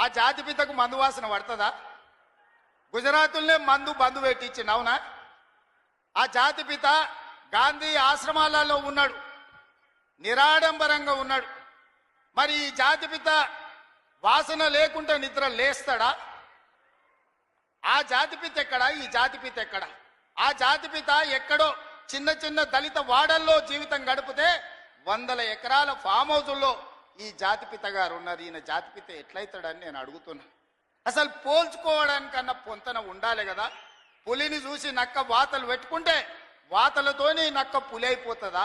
ఆ జాతి పితకు మందు వాసన పడుతుందా? గుజరాతుల్నే మందు బంధు పెట్టించింది అవునా? ఆ జాతి పిత గాంధీ ఆశ్రమాలలో ఉన్నాడు నిరాడంబరంగా ఉన్నాడు. మరి ఈ జాతి పిత వాసన లేకుండా నిద్ర లేస్తాడా? ఆ జాతి పిత ఎక్కడ? ఈ జాతి పిత ఎక్కడ? ఆ జాతి పిత ఎక్కడో చిన్న చిన్న దళిత వాడల్లో జీవితం గడిపితే వందల ఎకరాల ఫామ్ హౌజుల్లో ఈ జాతిపిత గారు ఉన్నారు ఈయన జాతిపిత ఎట్లయితాడని నేను అడుగుతున్నా. అసలు పోల్చుకోవడానికన్నా పొంతన ఉండాలి కదా. పులిని చూసి నక్క వాతలు పెట్టుకుంటే వాతలతోని నక్క పులి అయిపోతుందా?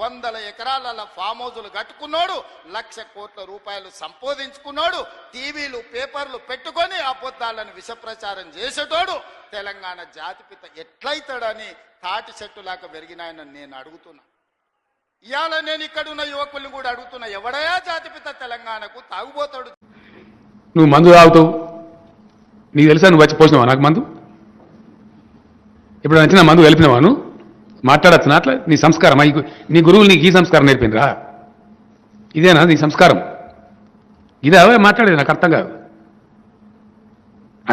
వందల ఎకరాల ఫామ్ హౌజులు కట్టుకున్నాడు లక్ష కోట్ల రూపాయలు సంపాదించుకున్నాడు టీవీలు పేపర్లు పెట్టుకొని అబద్ధాలను విషప్రచారం చేసేటోడు తెలంగాణ జాతిపిత ఎట్లయితాడని తాటి చెట్టులాగా పెరిగినాయని నేను అడుగుతున్నా. ఇవాళ నేను ఇక్కడ ఉన్న యువకుల్ని కూడా అడుగుతున్నా ఎవడయా జాతిపిత తెలంగాణకు తాగుబోతాడు? నువ్వు మందు తాగుతావు? నీకు తెలుసా నువ్వు వచ్చి పోసినావా నాకు మందు? ఇప్పుడు నచ్చిన మందు కలిపినావా నువ్వు అట్లా నీ సంస్కారం నీ గురువులు నీకు ఈ సంస్కారం నేర్పినరా ఇదేనా నీ సంస్కారం? ఇదే? మాట్లాడేది నాకు అర్థం కాదు.